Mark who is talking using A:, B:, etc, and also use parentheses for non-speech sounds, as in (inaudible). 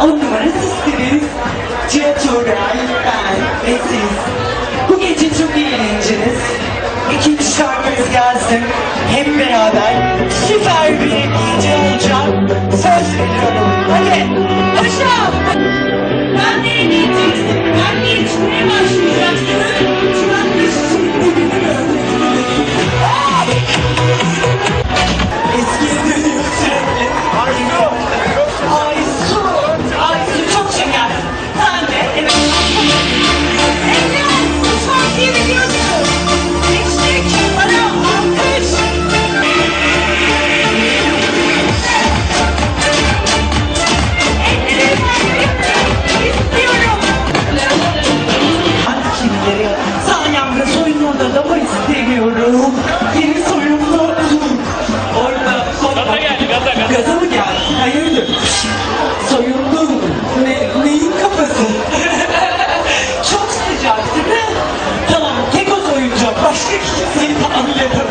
A: On numara sizsiniz. Uğray, ben ve siz. Bu gece çok eğleneceğiz. İkinci şarkımız gelsin. Hep beraber süper bir gece olacak. gaza gaza. Gaza mı geldin? Hayırdır? Soyundun? Ne, neyin kafası? (laughs) Çok sıcak değil mi? Tamam tek o soyunca başka kişi şey. seni tahammül edemez.